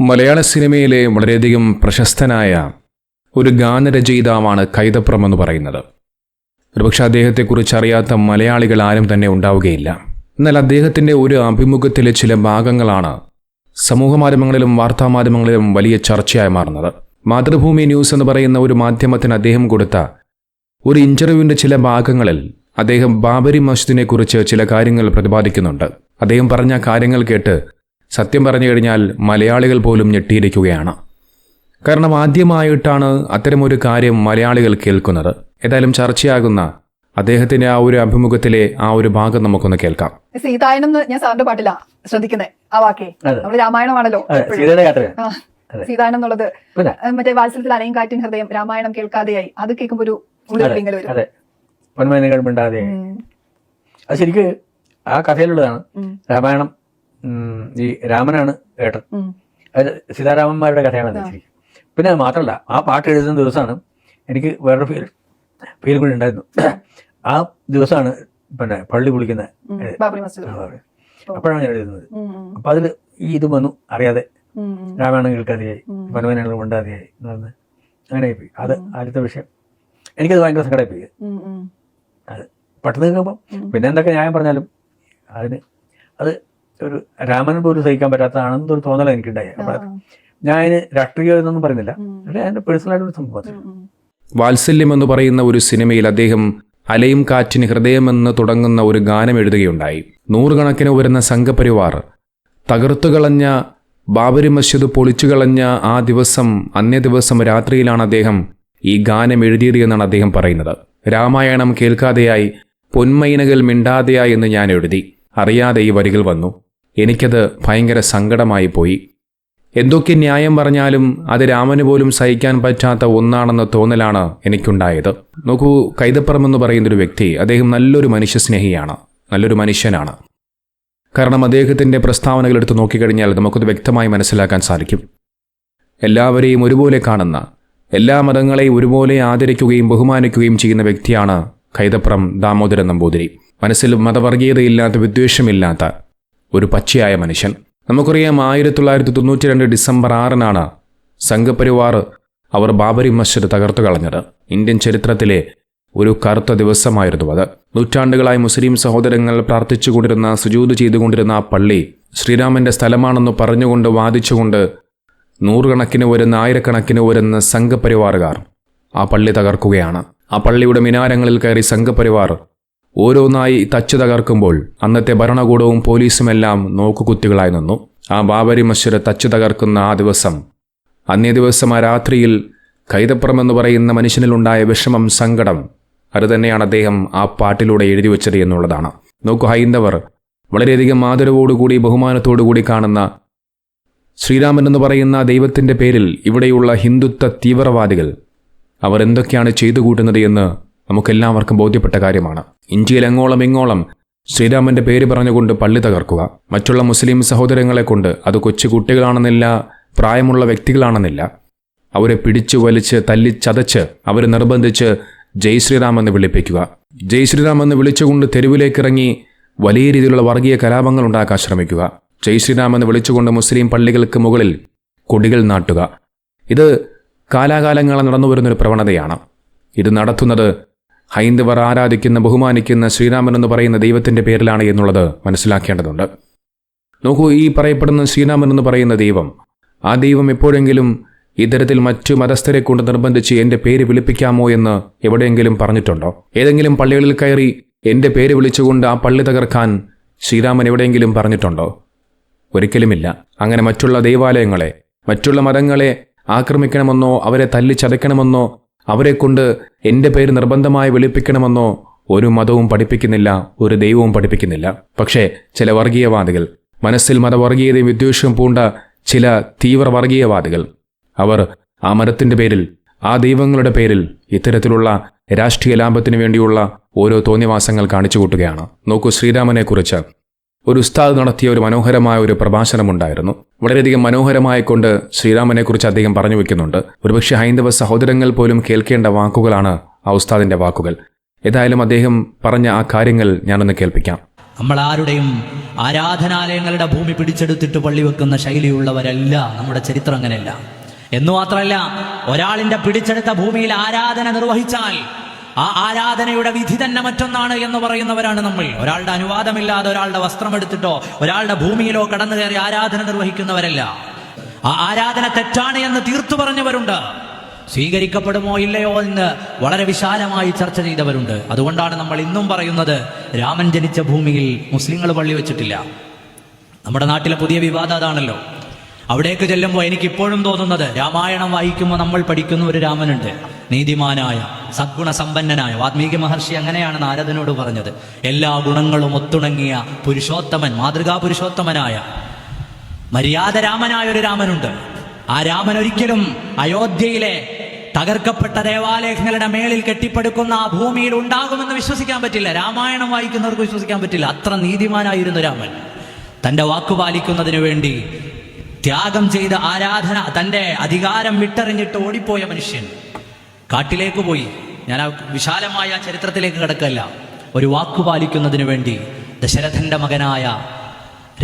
മലയാള സിനിമയിലെ വളരെയധികം പ്രശസ്തനായ ഒരു ഗാനരചയിതാവാണ് കൈതപ്രം എന്ന് പറയുന്നത്. ഒരുപക്ഷെ അദ്ദേഹത്തെക്കുറിച്ച് അറിയാത്ത മലയാളികൾ ആരും തന്നെ ഉണ്ടാവുകയില്ല. എന്നാൽ അദ്ദേഹത്തിന്റെ ഒരു അഭിമുഖത്തിലെ ചില ഭാഗങ്ങളാണ് സമൂഹമാധ്യമങ്ങളിലും വാർത്താമാധ്യമങ്ങളിലും വലിയ ചർച്ചയായി മാറുന്നത്. മാതൃഭൂമി ന്യൂസ് എന്ന് പറയുന്ന ഒരു മാധ്യമത്തിന് അദ്ദേഹം കൊടുത്ത ഒരു ഇന്റർവ്യൂവിന്റെ ചില ഭാഗങ്ങളിൽ അദ്ദേഹം ബാബരി മസ്ജിദിനെക്കുറിച്ച് ചില കാര്യങ്ങൾ പ്രതിപാദിക്കുന്നുണ്ട്. അദ്ദേഹം പറഞ്ഞ കാര്യങ്ങൾ കേട്ട് സത്യം പറഞ്ഞു കഴിഞ്ഞാൽ മലയാളികൾ പോലും ഞെട്ടിയിരിക്കുകയാണ്. കാരണം ആദ്യമായിട്ടാണ് അത്തരമൊരു കാര്യം മലയാളികൾ കേൾക്കുന്നത്. ഏതായാലും ചർച്ചയാകുന്ന അദ്ദേഹത്തിന്റെ ആ ഒരു അഭിമുഖത്തിലെ ആ ഒരു ഭാഗം നമുക്കൊന്ന് കേൾക്കാം. സീതായനെന്ന് ഞാൻ സാറിന്റെ പാട്ടില്ല ശ്രദ്ധിക്കുന്നത് ആ വാക്കേ. നമ്മൾ നമ്മൾ രാമായണമാണല്ലോ അതെ യാത്ര അതെ. സീതായനം എന്നുള്ളത് മറ്റേ വാത്സല്യത്തിൽ അനയും കാറ്റിൻ ഹൃദയം രാമായണം കേൾക്കാതെയായി. അത് കേൾക്കുമ്പോ ഒരു ഉള്ളിൽ വരും. അതെ. പൊന്മേനകൾ മിണ്ടാതെ ഉം. അത് ശരിക്ക് ആ കഥയിലുള്ളതാണ്. രാമായണം ഈ രാമനാണ് ഏട്ടൻ. അത് സീതാരാമന്മാരുടെ കഥയാണ് ശരിക്കും പിന്നെ അത് മാത്രമല്ല ആ പാട്ട് എഴുതുന്ന ദിവസമാണ് എനിക്ക് വേറൊരു ഫീൽ ഫീൽ കൂടി ഉണ്ടായിരുന്നു. ആ ദിവസമാണ് പിന്നെ പള്ളി കുളിക്കുന്ന അപ്പോഴാണ് ഞാൻ എഴുതുന്നത്. അപ്പൊ അതിൽ ഈ ഇത് വന്നു അറിയാതെ. രാമായണം കേൾക്കാതെയായി മനോവനങ്ങൾ ഉണ്ടാതെയായി എന്ന് പറഞ്ഞ് അങ്ങനെ പോയി അത് ആദ്യത്തെ വിഷയം. എനിക്കത് ഭയങ്കര സങ്കടമായി പോയി. അത് പെട്ടെന്ന് കേൾക്കുമ്പോൾ പിന്നെ എന്തൊക്കെ ന്യായം പറഞ്ഞാലും അതിന് അത് ഒരു രാമൻ പോലും സഹിക്കാൻ പറ്റാത്തതാണെന്നൊരു തോന്നല എനിക്കുണ്ടായി ആ, അപ്പോൾ ആ. ഞാൻ അതിന് രാഷ്ട്രീയം എന്നൊന്നും പറയുന്നില്ല. പക്ഷേ എന്റെ പേഴ്സണലായിട്ടൊരു സംഭവം. വാത്സല്യം എന്ന് പറയുന്ന ഒരു സിനിമയിൽ അദ്ദേഹം അലയും കാറ്റിന് ഹൃദയമെന്ന് തുടങ്ങുന്ന ഒരു ഗാനം എഴുതുകയുണ്ടായി നൂറുകണക്കിന് വരുന്ന സംഘപരിവാർ തകർത്തുകളഞ്ഞ ബാബരി മസ്ജിദ് പൊളിച്ചുകളഞ്ഞ ആ ദിവസം അന്നേ ദിവസം രാത്രിയിലാണ് അദ്ദേഹം ഈ ഗാനം എഴുതിയത് എന്നാണ് അദ്ദേഹം പറയുന്നത് രാമായണം കേൾക്കാതെയായി പൊന്മൈനകൾ മിണ്ടാതെയായി എന്ന് ഞാൻ എഴുതി അറിയാതെ ഈ വരികൾ വന്നു എനിക്കത് ഭയങ്കര സങ്കടമായി പോയി എന്തൊക്കെ ന്യായം പറഞ്ഞാലും അത് രാമന് പോലും സഹിക്കാൻ പറ്റാത്ത ഒന്നാണെന്ന തോന്നലാണ് എനിക്കുണ്ടായത്. നോക്കൂ കൈതപ്പുറം എന്ന് പറയുന്നൊരു വ്യക്തി അദ്ദേഹം നല്ലൊരു മനുഷ്യസ്നേഹിയാണ് നല്ലൊരു മനുഷ്യനാണ്. കാരണം അദ്ദേഹത്തിന്റെ പ്രസ്താവനകൾ എടുത്ത് നോക്കിക്കഴിഞ്ഞാൽ നമുക്കത് വ്യക്തമായി മനസ്സിലാക്കാൻ സാധിക്കും. എല്ലാവരെയും ഒരുപോലെ കാണുന്ന എല്ലാ മതങ്ങളെയും ഒരുപോലെ ആദരിക്കുകയും ബഹുമാനിക്കുകയും ചെയ്യുന്ന വ്യക്തിയാണ് കൈതപ്രം ദാമോദരൻ നമ്പൂതിരി. മനസ്സിൽ മതവർഗീയതയില്ലാത്ത വിദ്വേഷമില്ലാത്ത ഒരു പച്ചയായ മനുഷ്യൻ. നമുക്കറിയാം ആയിരത്തി തൊള്ളായിരത്തി തൊണ്ണൂറ്റി രണ്ട് ഡിസംബർ ആറിനാണ് സംഘപരിവാർ അവർ ബാബരി മസ്ജിദ് തകർത്തു കളഞ്ഞത്. ഇന്ത്യൻ ചരിത്രത്തിലെ ഒരു കറുത്ത ദിവസമായിരുന്നു അത്. നൂറ്റാണ്ടുകളായി മുസ്ലിം സഹോദരങ്ങൾ പ്രാർത്ഥിച്ചുകൊണ്ടിരുന്ന സുജൂത് ചെയ്തുകൊണ്ടിരുന്ന ആ പള്ളി ശ്രീരാമന്റെ സ്ഥലമാണെന്ന് പറഞ്ഞുകൊണ്ട് വാദിച്ചുകൊണ്ട് നൂറുകണക്കിന് വരുന്ന ആയിരക്കണക്കിന് വരുന്ന സംഘപരിവാറുകാർ ആ പള്ളി തകർക്കുകയാണ്. ആ പള്ളിയുടെ മിനാരങ്ങളിൽ കയറി സംഘപരിവാർ ഓരോന്നായി തച്ചു തകർക്കുമ്പോൾ അന്നത്തെ ഭരണകൂടവും പോലീസുമെല്ലാം നോക്കുകുത്തികളായി നിന്നു. ആ ബാബരി മസ്ജിദ് തച്ചു തകർക്കുന്ന ആ ദിവസം അന്നേ ദിവസം ആ രാത്രിയിൽ കൈതപ്പുറം എന്ന് പറയുന്ന മനുഷ്യനിലുണ്ടായ വിഷമം സങ്കടം അത് തന്നെയാണ് അദ്ദേഹം ആ പാട്ടിലൂടെ എഴുതി വച്ചത് എന്നുള്ളതാണ്. നോക്കൂ ഹൈന്ദവർ വളരെയധികം ആദരവോടുകൂടി ബഹുമാനത്തോടുകൂടി കാണുന്ന ശ്രീരാമൻ എന്ന് പറയുന്ന ദൈവത്തിന്റെ പേരിൽ ഇവിടെയുള്ള ഹിന്ദുത്വ തീവ്രവാദികൾ അവർ എന്തൊക്കെയാണ് ചെയ്തു കൂട്ടുന്നത് എന്ന് നമുക്കെല്ലാവർക്കും ബോധ്യപ്പെട്ട കാര്യമാണ്. ഇന്ത്യയിൽ എങ്ങോളം ഇങ്ങോളം ശ്രീരാമന്റെ പേര് പറഞ്ഞുകൊണ്ട് പള്ളി തകർക്കുക. മറ്റുള്ള മുസ്ലിം സഹോദരങ്ങളെ കൊണ്ട് അത് കൊച്ചു കുട്ടികളാണെന്നില്ല പ്രായമുള്ള വ്യക്തികളാണെന്നില്ല. അവരെ പിടിച്ചു വലിച്ച് തല്ലി ചതച്ച് അവരെ നിർബന്ധിച്ച് ജയ് ശ്രീറാം എന്ന് വിളിപ്പിക്കുക. ജയ് ശ്രീറാം എന്ന് വിളിച്ചുകൊണ്ട് തെരുവിലേക്കിറങ്ങി വലിയ രീതിയിലുള്ള വർഗീയ കലാപങ്ങൾ ഉണ്ടാക്കാൻ ശ്രമിക്കുക. ജയ് ശ്രീറാം എന്ന് വിളിച്ചുകൊണ്ട് മുസ്ലിം പള്ളികൾക്ക് മുകളിൽ കൊടികൾ നാട്ടുക. ഇത് കാലാകാലങ്ങളെ നടന്നു വരുന്നൊരു പ്രവണതയാണ്. ഇത് നടത്തുന്നത് ഹൈന്ദവർ ആരാധിക്കുന്ന ബഹുമാനിക്കുന്ന ശ്രീരാമൻ എന്ന് പറയുന്ന ദൈവത്തിന്റെ പേരിലാണ് എന്നുള്ളത് മനസ്സിലാക്കേണ്ടതുണ്ട്. നോക്കൂ ഈ പറയപ്പെടുന്ന ശ്രീരാമൻ എന്ന് പറയുന്ന ദൈവം ആ ദൈവം എപ്പോഴെങ്കിലും ഇത്തരത്തിൽ മറ്റു മതസ്ഥരെ കൊണ്ട് നിർബന്ധിച്ച് എന്റെ പേര് വിളിപ്പിക്കാമോ എന്ന് എവിടെയെങ്കിലും പറഞ്ഞിട്ടുണ്ടോ? ഏതെങ്കിലും പള്ളികളിൽ കയറി എന്റെ പേര് വിളിച്ചുകൊണ്ട് ആ പള്ളി തകർക്കാൻ ശ്രീരാമൻ എവിടെയെങ്കിലും പറഞ്ഞിട്ടുണ്ടോ? ഒരിക്കലുമില്ല. അങ്ങനെ മറ്റുള്ള ദൈവാലയങ്ങളെ മറ്റുള്ള മതങ്ങളെ ആക്രമിക്കണമെന്നോ അവരെ തല്ലിച്ചതയ്ക്കണമെന്നോ അവരെ കൊണ്ട് എന്റെ പേര് നിർബന്ധമായി വിളിപ്പിക്കണമെന്നോ ഒരു മതവും പഠിപ്പിക്കുന്നില്ല ഒരു ദൈവവും പഠിപ്പിക്കുന്നില്ല. പക്ഷേ ചില വർഗീയവാദികൾ മനസ്സിൽ മതവർഗീയതയും വിദ്വേഷവും പൂണ്ട ചില തീവ്ര വർഗീയവാദികൾ അവർ ആ മരത്തിന്റെ പേരിൽ ആ ദൈവങ്ങളുടെ പേരിൽ ഇത്തരത്തിലുള്ള രാഷ്ട്രീയ ലാഭത്തിനു വേണ്ടിയുള്ള ഓരോ തോന്നിവാസങ്ങൾ കാണിച്ചു കൂട്ടുകയാണ് നോക്കൂ ശ്രീരാമനെക്കുറിച്ച്. ഒരു ഉസ്താദ് നടത്തിയ ഒരു മനോഹരമായ ഒരു പ്രഭാഷണമുണ്ടായിരുന്നു. വളരെയധികം മനോഹരമായി കൊണ്ട് ശ്രീരാമനെക്കുറിച്ച് അദ്ദേഹം പറഞ്ഞു വെക്കുന്നുണ്ട്. ഒരുപക്ഷെ ഹൈന്ദവ സഹോദരങ്ങൾ പോലും കേൾക്കേണ്ട വാക്കുകളാണ് ആ ഉസ്താദിന്റെ വാക്കുകൾ. ഏതായാലും അദ്ദേഹം പറഞ്ഞ ആ കാര്യങ്ങൾ ഞാനൊന്ന് കേൾപ്പിക്കാം. നമ്മൾ ആരുടെയും ആരാധനാലയങ്ങളുടെ ഭൂമി പിടിച്ചെടുത്തിട്ട് പള്ളി വെക്കുന്ന ശൈലിയുള്ളവരല്ല നമ്മുടെ ചരിത്രം അങ്ങനെയല്ല. എന്നു മാത്രമല്ല ഒരാളിന്റെ പിടിച്ചെടുത്ത ഭൂമിയിൽ ആരാധന നിർവഹിച്ചാൽ ആ ആരാധനയുടെ വിധി തന്നെ മറ്റൊന്നാണ് എന്ന് പറയുന്നവരാണ് നമ്മൾ. ഒരാളുടെ അനുവാദമില്ലാതെ ഒരാളുടെ വസ്ത്രം എടുത്തിട്ടോ ഒരാളുടെ ഭൂമിയിലോ കടന്നു കയറി ആരാധന നിർവഹിക്കുന്നവരല്ല. ആ ആരാധന തെറ്റാണ് എന്ന് തീർത്തു പറഞ്ഞവരുണ്ട്. സ്വീകരിക്കപ്പെടുമോ ഇല്ലയോ എന്ന് വളരെ വിശാലമായി ചർച്ച ചെയ്തവരുണ്ട്. അതുകൊണ്ടാണ് നമ്മൾ ഇന്നും പറയുന്നത് രാമൻ ജനിച്ച ഭൂമിയിൽ മുസ്ലിങ്ങൾ പള്ളി വെച്ചിട്ടില്ല. നമ്മുടെ നാട്ടിലെ പുതിയ വിവാദം അതാണല്ലോ. അവിടേക്ക് ചെല്ലുമ്പോൾ എനിക്ക് ഇപ്പോഴും തോന്നുന്നത് രാമായണം വായിക്കുമ്പോൾ നമ്മൾ പഠിക്കുന്ന ഒരു രാമനുണ്ട്. നീതിമാനായ സദ്ഗുണ സമ്പന്നനായ വാൽമീകി മഹർഷി അങ്ങനെയാണ് നാരദനോട് പറഞ്ഞത്. എല്ലാ ഗുണങ്ങളും ഒത്തുണങ്ങിയ പുരുഷോത്തമൻ മാതൃകാ പുരുഷോത്തമനായ മര്യാദ രാമനായ ഒരു രാമനുണ്ട്. ആ രാമൻ ഒരിക്കലും അയോധ്യയിലെ തകർക്കപ്പെട്ട ദേവാലയങ്ങളുടെ മേളിൽ കെട്ടിപ്പടുക്കുന്ന ആ ഭൂമിയിൽ ഉണ്ടാകുമെന്ന് വിശ്വസിക്കാൻ പറ്റില്ല. രാമായണം വായിക്കുന്നവർക്ക് വിശ്വസിക്കാൻ പറ്റില്ല. അത്ര നീതിമാനായിരുന്നു രാമൻ. തന്റെ വാക്കു പാലിക്കുന്നതിന് വേണ്ടി ത്യാഗം ചെയ്ത ആരാധന തന്റെ അധികാരം വിട്ടറിഞ്ഞിട്ട് ഓടിപ്പോയ മനുഷ്യൻ. കാട്ടിലേക്ക് പോയി. ഞാൻ ആ വിശാലമായ ചരിത്രത്തിലേക്ക് കിടക്കല്ല. ഒരു വാക്കു പാലിക്കുന്നതിന് വേണ്ടി ദശരഥന്റെ മകനായ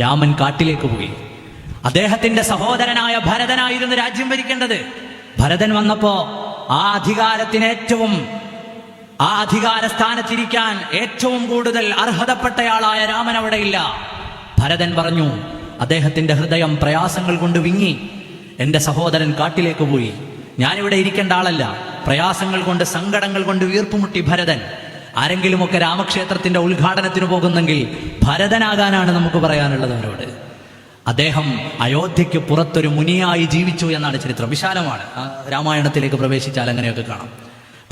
രാമൻ കാട്ടിലേക്ക് പോയി. അദ്ദേഹത്തിന്റെ സഹോദരനായ ഭരതനായിരുന്നു രാജ്യം ഭരിക്കേണ്ടത്. ഭരതൻ വന്നപ്പോ ആ അധികാരത്തിന് ഏറ്റവും ആ അധികാര സ്ഥാനത്തിരിക്കാൻ ഏറ്റവും കൂടുതൽ അർഹതപ്പെട്ടയാളായ രാമൻ അവിടെയില്ല ഭരതൻ പറഞ്ഞു അദ്ദേഹത്തിന്റെ ഹൃദയം പ്രയാസങ്ങൾ കൊണ്ട് വിങ്ങി. എന്റെ സഹോദരൻ കാട്ടിലേക്ക് പോയി. ഞാനിവിടെ ഇരിക്കേണ്ട ആളല്ല. പ്രയാസങ്ങൾ കൊണ്ട് സങ്കടങ്ങൾ കൊണ്ട് വീർപ്പുമുട്ടി ഭരതൻ. ആരെങ്കിലുമൊക്കെ രാമക്ഷേത്രത്തിന്റെ ഉദ്ഘാടനത്തിന് പോകുന്നെങ്കിൽ ഭരതനാകാനാണ് നമുക്ക് പറയാനുള്ളത് അവരോട്. അദ്ദേഹം അയോധ്യയ്ക്ക് പുറത്തൊരു മുനിയായി ജീവിച്ചു എന്നാണ് ചരിത്രം. വിശാലമാണ്. രാമായണത്തിലേക്ക് പ്രവേശിച്ചാൽ അങ്ങനെയൊക്കെ കാണാം.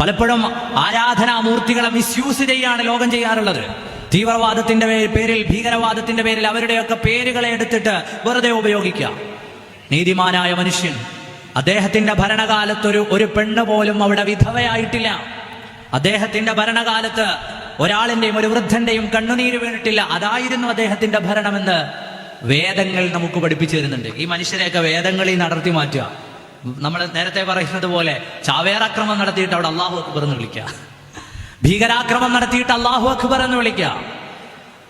പലപ്പോഴും ആരാധനാമൂർത്തികളെ മിസ്യൂസ് ചെയ്യാണ് ലോകം ചെയ്യാറുള്ളത്. തീവ്രവാദത്തിന്റെ പേരിൽ ഭീകരവാദത്തിന്റെ പേരിൽ അവരുടെയൊക്കെ പേരുകളെ എടുത്തിട്ട് വെറുതെ ഉപയോഗിക്കുക. നീതിമാനായ മനുഷ്യൻ അദ്ദേഹത്തിന്റെ ഭരണകാലത്തൊരു ഒരു പെണ്ണ് പോലും അവിടെ വിധവയായിട്ടില്ല. അദ്ദേഹത്തിന്റെ ഭരണകാലത്ത് ഒരാളിന്റെയും ഒരു വൃദ്ധന്റെയും കണ്ണുനീര് വീണിട്ടില്ല. അതായിരുന്നു അദ്ദേഹത്തിന്റെ ഭരണമെന്ന് വേദങ്ങൾ നമുക്ക് പഠിപ്പിച്ചു തരുന്നുണ്ട്. ഈ മനുഷ്യരെയൊക്കെ വേദങ്ങളിൽ നടത്തി മാറ്റുക. നമ്മൾ നേരത്തെ പറയുന്നത് പോലെ ചാവേറാക്രമം നടത്തിയിട്ട് അവിടെ അള്ളാഹു അക്ബർ എന്ന് വിളിക്കുക. ഭീകരാക്രമം നടത്തിയിട്ട് അള്ളാഹു അക്ബർ എന്ന് വിളിക്കുക.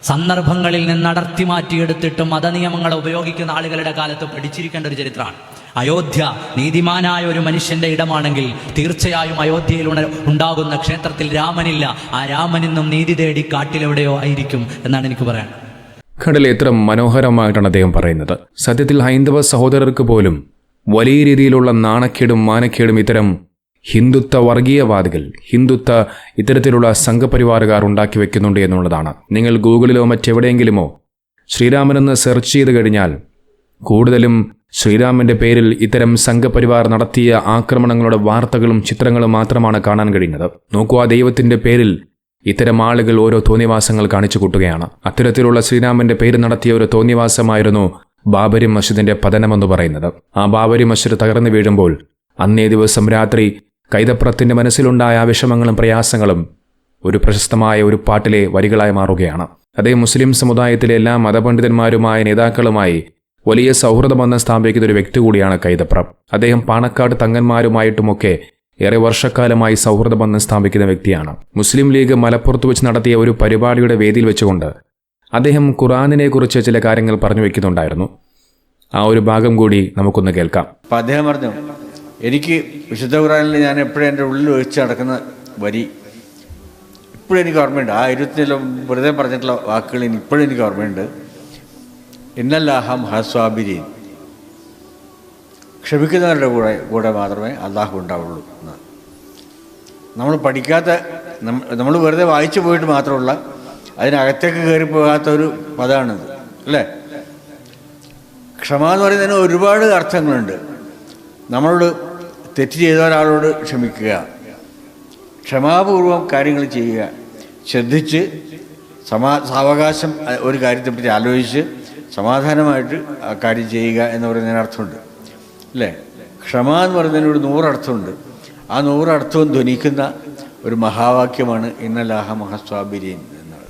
സന്ദർഭങ്ങളിൽ നിന്ന് അടർത്തി മാറ്റിയെടുത്തിട്ട് മതനിയമങ്ങളെ ഉപയോഗിക്കുന്ന ആളുകളുടെ കാലത്ത് പഠിച്ചിരിക്കേണ്ട ഒരു ചരിത്രമാണ്. അയോധ്യ നീതിമാനായ ഒരു മനുഷ്യന്റെ ഇടമാണെങ്കിൽ തീർച്ചയായും അയോധ്യയിൽ ഉണ്ടാകുന്ന ക്ഷേത്രത്തിൽ രാമനില്ല. ആ രാമൻ ഇന്നും നീതി തേടി കാട്ടിലെവിടെയോ ആയിരിക്കും എന്നാണ് എനിക്ക് പറയാനുള്ളത് കടൽ എത്ര മനോഹരമായിട്ടാണ് അദ്ദേഹം പറയുന്നത്. സത്യത്തിൽ ഹൈന്ദവ സഹോദരർക്ക് പോലും വലിയ രീതിയിലുള്ള നാണക്കേടും മാനക്കേടും ഇത്തരം ഹിന്ദുത്വ വർഗീയവാദികൾ ഹിന്ദുത്വ ഇത്തരത്തിലുള്ള സംഘപരിവാറുകാർ ഉണ്ടാക്കി വെക്കുന്നുണ്ട് എന്നുള്ളതാണ്. നിങ്ങൾ ഗൂഗിളിലോ മറ്റെവിടെയെങ്കിലുമോ ശ്രീരാമനെന്ന് സെർച്ച് ചെയ്ത് കഴിഞ്ഞാൽ കൂടുതലും ശ്രീരാമന്റെ പേരിൽ ഇത്തരം സംഘപരിവാർ നടത്തിയ ആക്രമണങ്ങളുടെ വാർത്തകളും ചിത്രങ്ങളും മാത്രമാണ് കാണാൻ കഴിയുന്നത്. നോക്കൂ ആ ദൈവത്തിന്റെ പേരിൽ ഇത്തരം ആളുകൾ ഓരോ തോന്നിവാസങ്ങൾ കാണിച്ചു കൂട്ടുകയാണ്. അത്തരത്തിലുള്ള ശ്രീരാമന്റെ പേര് നടത്തിയ ഒരു തോന്നിവാസമായിരുന്നു ബാബരി മസ്ജിദിന്റെ പതനമെന്ന് പറയുന്നത്. ആ ബാബരി മസ്ജിദ് തകർന്നു വീഴുമ്പോൾ അന്നേ ദിവസം രാത്രി കൈതപ്രത്തിന്റെ മനസ്സിലുണ്ടായ വിഷമങ്ങളും പ്രയാസങ്ങളും ഒരു പ്രശസ്തമായ ഒരു പാട്ടിലെ വരികളായി മാറുകയാണ്. അതേ മുസ്ലിം സമുദായത്തിലെ എല്ലാ മതപണ്ഡിതന്മാരുമായ നേതാക്കളുമായി വലിയ സൗഹൃദബന്ധം സ്ഥാപിക്കുന്ന ഒരു വ്യക്തി കൂടിയാണ് കൈതപ്രം. അദ്ദേഹം പാണക്കാട് തങ്ങന്മാരുമായിട്ടുമൊക്കെ ഏറെ വർഷക്കാലമായി സൗഹൃദബന്ധം സ്ഥാപിക്കുന്ന വ്യക്തിയാണ്. മുസ്ലിം ലീഗ് മലപ്പുറത്ത് വെച്ച് നടത്തിയ ഒരു പരിപാടിയുടെ വേദിയിൽ വെച്ചുകൊണ്ട് അദ്ദേഹം ഖുറാനിനെ കുറിച്ച് ചില കാര്യങ്ങൾ പറഞ്ഞു വെക്കുന്നുണ്ടായിരുന്നു. ആ ഒരു ഭാഗം കൂടി നമുക്കൊന്ന് കേൾക്കാം. അദ്ദേഹം പറഞ്ഞു എനിക്ക് വിശുദ്ധ ഖുറാനിൽ ഞാൻ എപ്പോഴും എന്റെ ഉള്ളിൽ ഒഴിച്ച് നടക്കുന്ന വരി ഇപ്പോഴും എനിക്ക് ഓർമ്മയുണ്ട്. ആ ഇരുപത്തിനില വെറുതെ പറഞ്ഞിട്ടുള്ള വാക്കുകൾ ഇപ്പോഴും എനിക്ക് ഓർമ്മയുണ്ട്. ഇന്നല്ലാഹം ഹസ്വാബിരീൻ ക്ഷമിക്കുന്നവരുടെ കൂടെ കൂടെ മാത്രമേ അള്ളാഹു ഉണ്ടാവുള്ളൂ എന്ന്. നമ്മൾ പഠിക്കാത്ത നമ്മൾ വെറുതെ വായിച്ചു പോയിട്ട് മാത്രമുള്ള അതിനകത്തേക്ക് കയറി പോകാത്ത ഒരു പദമാണിത് അല്ലേ? ക്ഷമ എന്ന് പറയുന്നതിന് ഒരുപാട് അർത്ഥങ്ങളുണ്ട്. നമ്മളോട് തെറ്റ് ചെയ്ത ഒരാളോട് ക്ഷമിക്കുക. ക്ഷമാപൂർവം കാര്യങ്ങൾ ചെയ്യുക. ശ്രദ്ധിച്ച് സമാ സാവകാശം ഒരു കാര്യത്തെപ്പറ്റി ആലോചിച്ച് സമാധാനമായിട്ട് ആ കാര്യം ചെയ്യുക എന്ന് പറയുന്നതിന് അർത്ഥമുണ്ട്. അല്ലേ? ക്ഷമ എന്ന് പറയുന്നതിന് ഒരു നൂറർത്ഥമുണ്ട്. ആ നൂറർത്ഥവും ധ്വനിക്കുന്ന ഒരു മഹാവാക്യമാണ് ഇന്നലാഹ മഹസ്വാബിരിയൻ എന്നുള്ളത്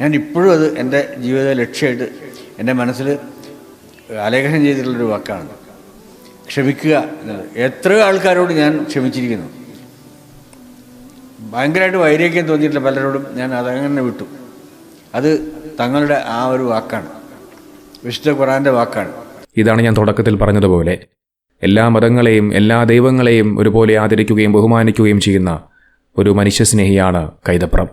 ഞാൻ ഇപ്പോഴും അത് എന്റെ ജീവിത ലക്ഷ്യമായിട്ട് എന്റെ മനസ്സിൽ ആലേഖനം ചെയ്തിട്ടുള്ളൊരു വാക്കാണ്. ക്ഷമിക്കുക. എത്ര എത്രയോ ആൾക്കാരോട് ഞാൻ ക്ഷമിച്ചിരിക്കുന്നു? ഭയങ്കരമായിട്ട് വൈരാഗ്യം തോന്നിയിട്ടില്ല പലരോടും. ഞാൻ അതങ്ങനെ വിട്ടു. അത് തങ്ങളുടെ ആ ഒരു വാക്കാണ്. വിശുദ്ധ ഖുറാന്റെ വാക്കാണ്. ഇതാണ് ഞാൻ തുടക്കത്തിൽ പറഞ്ഞതുപോലെ എല്ലാ മതങ്ങളെയും എല്ലാ ദൈവങ്ങളെയും ഒരുപോലെ ആദരിക്കുകയും ബഹുമാനിക്കുകയും ചെയ്യുന്ന ഒരു മനുഷ്യസ്നേഹിയാണ് കൈതപ്രം.